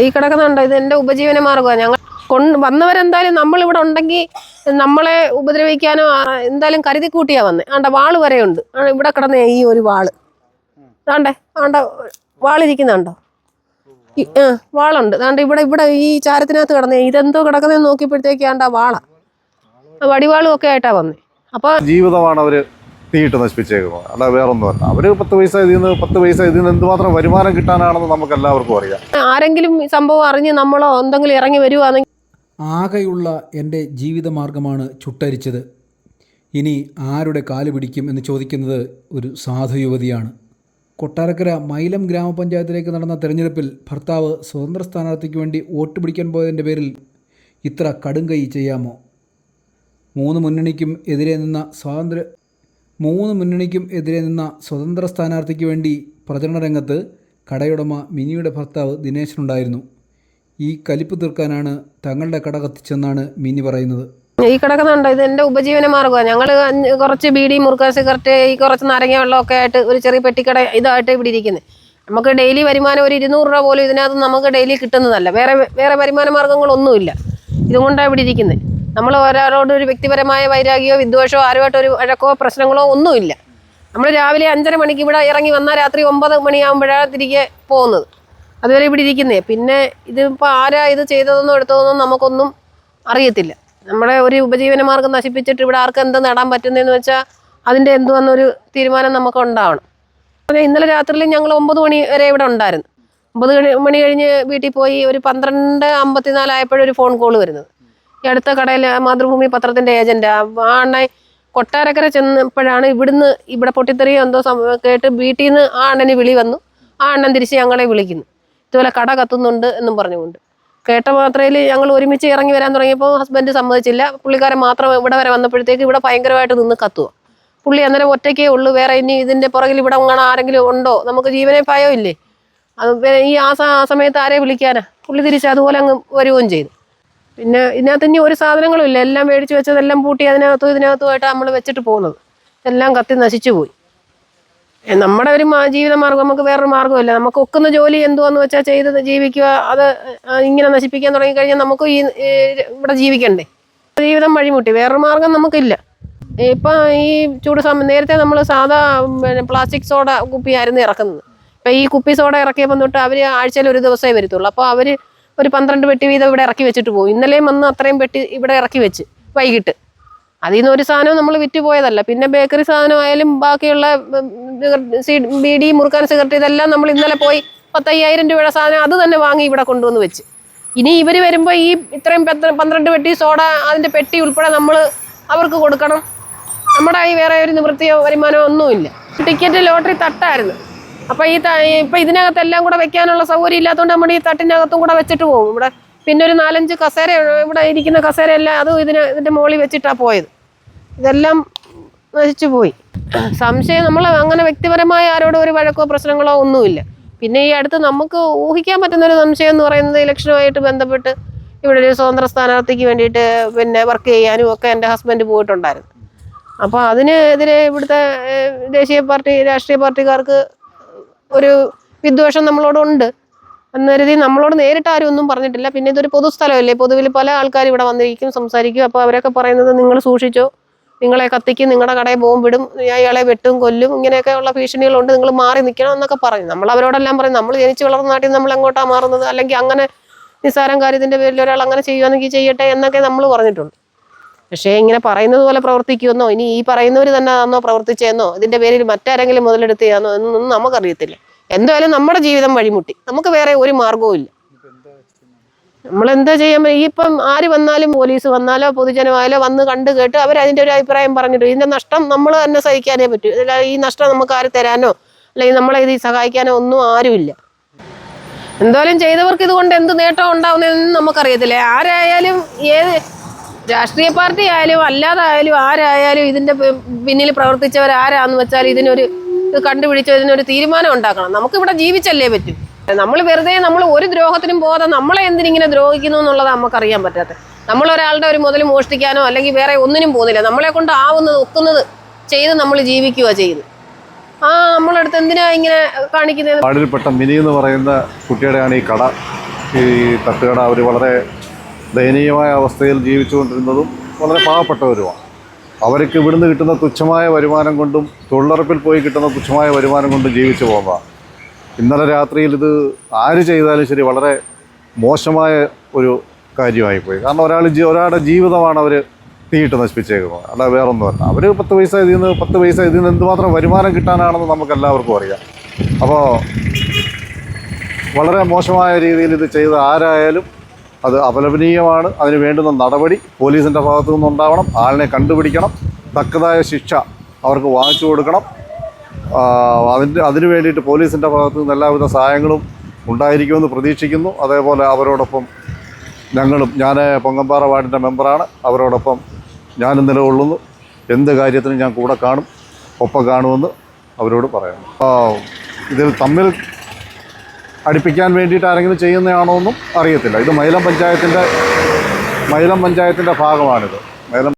ഈ കിടക്കുന്നുണ്ടോ. ഇത് എന്റെ ഉപജീവന മാർഗമാണ്. ഞങ്ങൾ കൊണ്ട് വന്നവരെന്തായാലും നമ്മളിവിടെ ഉണ്ടെങ്കിൽ നമ്മളെ ഉപദ്രവിക്കാനോ എന്തായാലും കരുതി കൂട്ടിയാ വന്നേ. ആണ്ട വാൾ വരെ ഉണ്ട് ഇവിടെ കിടന്ന ഈ ഒരു വാൾ. ആണ്ടേ ആണ്ട വാളിരിക്കുന്നുണ്ടോ? ആ വാളുണ്ട്. ആണ്ട് ഇവിടെ ഇവിടെ ഈ ചാരത്തിനകത്ത് കിടന്നേ. ഇതെന്തോ കിടക്കുന്നതെന്ന് നോക്കിയപ്പോഴത്തേക്ക് വാള. വടിവാളും ഒക്കെ ആയിട്ടാ വന്നേ. അപ്പൊ ജീവിതമാണ് അവർ തീയിട്ട് നശിപ്പിച്ചേക്കുന്നത് അല്ല വേറൊന്നുമല്ല. അവർ പത്ത് പൈസ ഇതിൽ നിന്ന് പത്ത് പൈസ ഇതിൽ നിന്ന് എന്തുമാത്രം വരുമാനം കിട്ടാനാണെന്ന് നമുക്ക് എല്ലാവർക്കും അറിയാം. ആരെങ്കിലും ഈ സംഭവം അറിഞ്ഞ് നമ്മളോ എന്തെങ്കിലും ഇറങ്ങി വരുവാണെങ്കിൽ ആകെയുള്ള എന്റെ ജീവിതമാർഗമാണ് ചുട്ടരിച്ചത്. ഇനി ആരുടെ കാൽ പിടിക്കും എന്ന് ചോദിക്കുന്നത് ഒരു സാധു യുവതിയാണ്. കൊട്ടാരക്കര മൈലം ഗ്രാമപഞ്ചായത്തിലേക്ക് നടന്ന തെരഞ്ഞെടുപ്പിൽ ഭർത്താവ് സ്വതന്ത്ര സ്ഥാനാർത്ഥിക്ക് വേണ്ടി വോട്ട് പിടിക്കാൻ പോയതിന്റെ പേരിൽ ഇത്ര കടുംകൈ ചെയ്യാമോ? മൂന്ന് മുന്നണിക്കും എതിരെ നിന്ന സ്വാതന്ത്ര്യ മൂന്ന് മുന്നണിക്കും എതിരെ നിന്ന സ്വതന്ത്ര സ്ഥാനാർത്ഥിക്ക് വേണ്ടി പ്രചരണ രംഗത്ത് കടയുടമ മിനിയുടെ ഭർത്താവ് ദിനേശനുണ്ടായിരുന്നു. ഈ കലിപ്പ് തീർക്കാനാണ് തങ്ങളുടെ കട കത്തിച്ചെന്നാണ് മിനി പറയുന്നത്. ഈ കിടക്കുന്നുണ്ട് ഇത് എന്റെ ഉപജീവന മാർഗമാണ്. ഞങ്ങൾ കുറച്ച് ബീഡി മുറുക്ക സിഗരറ്റ് ഈ കുറച്ച് നാരങ്ങ വെള്ളമൊക്കെ ആയിട്ട് ഒരു ചെറിയ പെട്ടിക്കട ഇതായിട്ട് ഇവിടെ ഇരിക്കുന്നത് നമുക്ക് ഡെയിലി വരുമാനം ഒരു ഇരുന്നൂറ് രൂപ പോലും ഇതിനകത്ത് നമുക്ക് ഡെയിലി കിട്ടുന്നതല്ല. വേറെ വേറെ വരുമാന മാർഗങ്ങളൊന്നുമില്ല. ഇതുകൊണ്ടാണ് ഇവിടെ ഇരിക്കുന്നത് നമ്മൾ ഒരാളോട് ഒരു വ്യക്തിപരമായ വൈരാഗ്യമോ വിദ്വേഷമോ ആരുമായിട്ട് ഒരു വഴക്കോ പ്രശ്നങ്ങളോ ഒന്നുമില്ല. നമ്മൾ രാവിലെ അഞ്ചര മണിക്ക് ഇവിടെ ഇറങ്ങി വന്നാൽ രാത്രി ഒമ്പത് മണിയാകുമ്പോഴാണ് തിരികെ പോകുന്നത്. അതുവരെ ഇവിടെ ഇരിക്കുന്നേ. പിന്നെ ഇതിപ്പോൾ ആരാ ഇത് ചെയ്തതെന്നോ എടുത്തതെന്നോ നമുക്കൊന്നും അറിയത്തില്ല. നമ്മളെ ഒരു ഉപജീവന മാർഗം നശിപ്പിച്ചിട്ട് ഇവിടെ ആർക്ക് എന്ത് നേടാൻ പറ്റുന്നതെന്ന് വെച്ചാൽ അതിന്റെ എന്തുവെന്നൊരു തീരുമാനം നമുക്ക് ഉണ്ടാവണം. അങ്ങനെ ഇന്നലെ രാത്രിയിൽ ഞങ്ങൾ ഒമ്പത് മണി വരെ ഇവിടെ ഉണ്ടായിരുന്നു. ഒമ്പത് മണി കഴിഞ്ഞ് വീട്ടിൽ പോയി ഒരു പന്ത്രണ്ട് അമ്പത്തിനാലായപ്പോഴൊരു ഫോൺ കോൾ വരുന്നത്. ഈ അടുത്ത കടയിൽ മാതൃഭൂമി പത്രത്തിന്റെ ഏജന്റ്. ആ കൊട്ടാരക്കര ചെന്നപ്പോഴാണ് ഇവിടുന്ന് ഇവിടെ പൊട്ടിത്തെറിയോ എന്തോ കേട്ട് വീട്ടിൽ നിന്ന് ആ അണ്ണന് വിളി വന്നു. ആ അണ്ണൻ തിരിച്ച് ഞങ്ങളെ വിളിക്കുന്നു. ഇതുപോലെ കട കത്തുന്നുണ്ട് എന്നും പറഞ്ഞുകൊണ്ട്. കേട്ട മാത്രയിൽ ഞങ്ങൾ ഒരുമിച്ച് ഇറങ്ങി വരാൻ തുടങ്ങിയപ്പോൾ ഹസ്ബൻഡ് സമ്മതിച്ചില്ല. പുള്ളിക്കാരൻ മാത്രം ഇവിടെ വരെ വന്നപ്പോഴത്തേക്ക് ഇവിടെ ഭയങ്കരമായിട്ട് നിന്ന് കത്തുക പുള്ളി അന്നേരം ഒറ്റയ്ക്കേ ഉള്ളൂ. വേറെ ഇനി ഇതിന്റെ പുറകിൽ ഇവിടെ അങ്ങനെ ആരെങ്കിലും ഉണ്ടോ? നമുക്ക് ജീവനെ ഭയമില്ലേ? അത് ഈ ആ സമയത്ത് ആരെ വിളിക്കാനാ? പുള്ളി തിരിച്ച് അതുപോലെ അങ്ങ് വരികയും ചെയ്തു. പിന്നെ ഇതിനകത്ത് ഇനി ഒരു സാധനങ്ങളും ഇല്ല. എല്ലാം മേടിച്ച് വെച്ചതെല്ലാം പൂട്ടി അതിനകത്തും ഇതിനകത്തുമായിട്ട് നമ്മൾ വെച്ചിട്ട് പോകുന്നത്. എല്ലാം കത്തി നശിച്ചു പോയി. നമ്മുടെ ഒരു ജീവിത മാർഗം നമുക്ക് വേറൊരു മാർഗമില്ല നമുക്ക് ഒക്കുന്ന ജോലി എന്തുവാന്ന് വെച്ചാൽ ചെയ്ത് ജീവിക്കുക അത് ഇങ്ങനെ നശിപ്പിക്കാൻ തുടങ്ങിക്കഴിഞ്ഞാൽ നമുക്ക് ഈ ഈ ഇവിടെ ജീവിക്കണ്ടേ? ജീവിതം വഴിമുട്ടി. വേറൊരു മാർഗം നമുക്കില്ല. ഇപ്പം ഈ ചൂട് സമയം നേരത്തെ നമ്മൾ സാധാ പിന്നെ പ്ലാസ്റ്റിക് സോഡ കുപ്പിയായിരുന്നു ഇറക്കുന്നത്. ഇപ്പം ഈ കുപ്പി സോഡ ഇറക്കിയപ്പം തൊട്ട് അവർ ആഴ്ചയിൽ ഒരു ദിവസമേ വരത്തുള്ളൂ. അപ്പോൾ അവർ ഒരു പന്ത്രണ്ട് പെട്ടി വീതം ഇവിടെ ഇറക്കി വെച്ചിട്ട് പോകും. ഇന്നലെയും വന്ന് അത്രയും പെട്ടി ഇവിടെ ഇറക്കി വെച്ച് വൈകിട്ട്. അതിൽ നിന്ന് ഒരു സാധനം നമ്മൾ വിറ്റ് പോയതല്ല. പിന്നെ ബേക്കറി സാധനമായാലും ബാക്കിയുള്ള ബീഡി മുറുക്കാൻ സിഗരറ്റ് ഇതെല്ലാം നമ്മൾ ഇന്നലെ പോയി പത്തയ്യായിരം രൂപയുടെ സാധനം അത് തന്നെ വാങ്ങി ഇവിടെ കൊണ്ടുവന്ന് വെച്ച്. ഇനി ഇവർ വരുമ്പോൾ ഈ ഇത്രയും പന്ത്രണ്ട് പെട്ടി സോഡ അതിന്റെ പെട്ടി ഉൾപ്പെടെ നമ്മൾ അവർക്ക് കൊടുക്കണം. നമ്മുടെ ഈ വേറെ ഒരു നിവൃത്തിയോ വരുമാനമോ ഒന്നുമില്ല. ടിക്കറ്റ് ലോട്ടറി തട്ടായിരുന്നു. അപ്പോൾ ഈ ഇപ്പൊ ഇതിനകത്തെല്ലാം കൂടെ വെക്കാനുള്ള സൗകര്യം ഇല്ലാത്തതുകൊണ്ട് നമ്മൾ ഈ തട്ടിനകത്തും കൂടെ വെച്ചിട്ട് പോകും. ഇവിടെ പിന്നെ ഒരു നാലഞ്ച് കസേര ഇവിടെ ഇരിക്കുന്ന കസേര എല്ലാം അതും ഇതിന് ഇതിന്റെ മുകളിൽ വെച്ചിട്ടാണ് പോയത്. ഇതെല്ലാം നശിച്ചു പോയി. സംശയം നമ്മൾ അങ്ങനെ വ്യക്തിപരമായ ആരോടും ഒരു വഴക്കോ പ്രശ്നങ്ങളോ ഒന്നുമില്ല. പിന്നെ ഈ അടുത്ത് നമുക്ക് ഊഹിക്കാൻ പറ്റുന്ന ഒരു സംശയം എന്ന് പറയുന്നത് ഇലക്ഷനുമായിട്ട് ബന്ധപ്പെട്ട് ഇവിടെ ഒരു സ്വതന്ത്ര സ്ഥാനാർത്ഥിക്ക് വേണ്ടിയിട്ട് പിന്നെ വർക്ക് ചെയ്യാനും ഒക്കെ എന്റെ ഹസ്ബൻഡ് പോയിട്ടുണ്ടായിരുന്നു. അപ്പോൾ അതിനെതിരെ ഇവിടുത്തെ ദേശീയ പാർട്ടി രാഷ്ട്രീയ പാർട്ടിക്കാർക്ക് ഒരു വിദ്വേഷം നമ്മളോടുണ്ട് എന്ന് കരുതി നമ്മളോട് നേരിട്ട് ആരും ഒന്നും പറഞ്ഞിട്ടില്ല. പിന്നെ ഇതൊരു പൊതുസ്ഥലമല്ലേ പൊതുവിൽ പല ആൾക്കാർ ഇവിടെ വന്നിരിക്കും സംസാരിക്കും. അപ്പോൾ അവരൊക്കെ പറയുന്നത് നിങ്ങൾ സൂക്ഷിച്ചോ? നിങ്ങളെ കത്തിക്കും നിങ്ങളുടെ കടയിൽ ബോംബിടും അയാളെ വെട്ടും കൊല്ലും ഇങ്ങനെയൊക്കെ ഉള്ള ഭീഷണികളുണ്ട്. നിങ്ങൾ മാറി നിൽക്കണം എന്നൊക്കെ പറഞ്ഞു നമ്മൾ അവരോടെല്ലാം പറയും നമ്മൾ ജനിച്ചു വളർന്ന നാട്ടിൽ നമ്മൾ എങ്ങോട്ടാണ് മാറുന്നത്? അല്ലെങ്കിൽ അങ്ങനെ നിസ്സാരം കാര്യത്തിന്റെ പേരിൽ ഒരാൾ അങ്ങനെ ചെയ്യുകയാണെങ്കിൽ ചെയ്യട്ടെ എന്നൊക്കെ നമ്മൾ പറഞ്ഞിട്ടുണ്ട്. പക്ഷേ ഇങ്ങനെ പറയുന്നത് പോലെ പ്രവർത്തിക്കുമെന്നോ ഇനി ഈ പറയുന്നവർ തന്നെ ആണോ പ്രവർത്തിച്ചതെന്നോ ഇതിന്റെ പേരിൽ മറ്റാരെങ്കിലും മുതലെടുത്തതാണോ എന്നൊന്നും നമുക്കറിയത്തില്ല. എന്തായാലും നമ്മുടെ ജീവിതം വഴിമുട്ടി. നമുക്ക് വേറെ ഒരു മാർഗവും ഇല്ല. നമ്മൾ എന്താ ചെയ്യാൻ ഈ ഇപ്പം ആര് വന്നാലും പോലീസ് വന്നാലോ പൊതുജനമായാലോ വന്ന് കണ്ട് കേട്ട് അവർ അതിന്റെ ഒരു അഭിപ്രായം പറഞ്ഞിട്ട് ഇതിന്റെ നഷ്ടം നമ്മൾ തന്നെ സഹിക്കാനേ പറ്റൂ. അല്ല ഈ നഷ്ടം നമുക്ക് ആര് തരാനോ അല്ലെങ്കിൽ നമ്മളെ ഇത് സഹായിക്കാനോ ഒന്നും ആരുമില്ല. എന്തായാലും ചെയ്തവർക്ക് ഇതുകൊണ്ട് എന്ത് നേട്ടം ഉണ്ടാവുന്നതെന്ന് നമുക്കറിയത്തില്ല. ആരായാലും ഏത് രാഷ്ട്രീയ പാർട്ടി ആയാലും അല്ലാതായാലും ആരായാലും ഇതിന്റെ പിന്നിൽ പ്രവർത്തിച്ചവർ ആരാന്ന് വെച്ചാൽ ഇതിനൊരു ഇത് കണ്ടുപിടിച്ച് ഇതിനൊരു തീരുമാനം ഉണ്ടാക്കണം. നമുക്ക് ഇവിടെ ജീവിച്ചല്ലേ പറ്റൂ. നമ്മൾ വെറുതെ നമ്മൾ ഒരു ദ്രോഹത്തിനും പോകാതെ നമ്മളെ എന്തിനിങ്ങനെ ദ്രോഹിക്കുന്നു എന്നുള്ളത് നമുക്കറിയാൻ പറ്റാത്ത. നമ്മൾ ഒരാളുടെ ഒരു മുതൽ മോഷ്ടിക്കാനോ അല്ലെങ്കിൽ വേറെ ഒന്നിനും പോകുന്നില്ല. നമ്മളെ കൊണ്ട് ആവുന്നത് ഒക്കുന്നത് ചെയ്ത് നമ്മൾ ജീവിക്കുക ചെയ്യുന്നത്. ആ നമ്മളടുത്ത് എന്തിനാ ഇങ്ങനെ കാണിക്കുന്നത്? വാർഡിൽപ്പെട്ട മിനി എന്ന് പറയുന്ന കുട്ടിയുടെയാണ് ഈ കട. ഈ തട്ടുകട അവർ വളരെ ദയനീയമായ അവസ്ഥയിൽ ജീവിച്ചുകൊണ്ടിരുന്നതും വളരെ പാവപ്പെട്ടവരുമാണ്. അവർക്ക് ഇവിടുന്ന് കിട്ടുന്ന തുച്ഛമായ വരുമാനം കൊണ്ടും തൊഴിലുറപ്പിൽ പോയി കിട്ടുന്ന തുച്ഛമായ വരുമാനം കൊണ്ടും ജീവിച്ചു പോകുന്നതാണ് ഇന്നലെ രാത്രിയിൽ ഇത് ആര് ചെയ്താലും ശരി വളരെ മോശമായ ഒരു കാര്യമായിപ്പോയി. കാരണം ഒരാൾ ഒരാളുടെ ജീവിതമാണ് അവർ തീയിട്ട് നശിപ്പിച്ചേക്കുന്നത്. അല്ല വേറൊന്നുമല്ല. അവർ പത്ത് പൈസ ഇതിൽ നിന്ന് പത്ത് പൈസ ഇതിൽ നിന്ന് എന്തുമാത്രം വരുമാനം കിട്ടാനാണെന്ന് നമുക്ക് എല്ലാവർക്കും അറിയാം. അപ്പോൾ വളരെ മോശമായ രീതിയിൽ ഇത് ചെയ്ത ആരായാലും അത് അപലപനീയമാണ്. അതിന് വേണ്ടുന്ന നടപടി പോലീസിന്റെ ഭാഗത്തു നിന്നുണ്ടാവണം. ആളിനെ കണ്ടുപിടിക്കണം. തക്കതായ ശിക്ഷ അവർക്ക് വാങ്ങിച്ചു കൊടുക്കണം. അതിന് അതിനു വേണ്ടിയിട്ട് പോലീസിന്റെ ഭാഗത്തു നിന്ന് എല്ലാവിധ സഹായങ്ങളും ഉണ്ടായിരിക്കുമെന്ന് പ്രതീക്ഷിക്കുന്നു. അതേപോലെ അവരോടൊപ്പം ഞങ്ങളും ഞാൻ പൊങ്ങമ്പാറ വാർഡിന്റെ മെമ്പറാണ്. അവരോടൊപ്പം ഞാനും നിലകൊള്ളുന്നു. എന്ത് കാര്യത്തിനും ഞാൻ കൂടെ കാണും. ഒപ്പം കാണുമെന്ന് അവരോട് പറയാം ഇതിൽ തമ്മിൽ അടുപ്പിക്കാൻ വേണ്ടിയിട്ട് ആരെങ്കിലും ചെയ്യുന്നതാണോ എന്നും അറിയത്തില്ല. ഇത് മൈലം പഞ്ചായത്തിന്റെ മൈലം പഞ്ചായത്തിന്റെ ഭാഗമാണിത്. മൈലം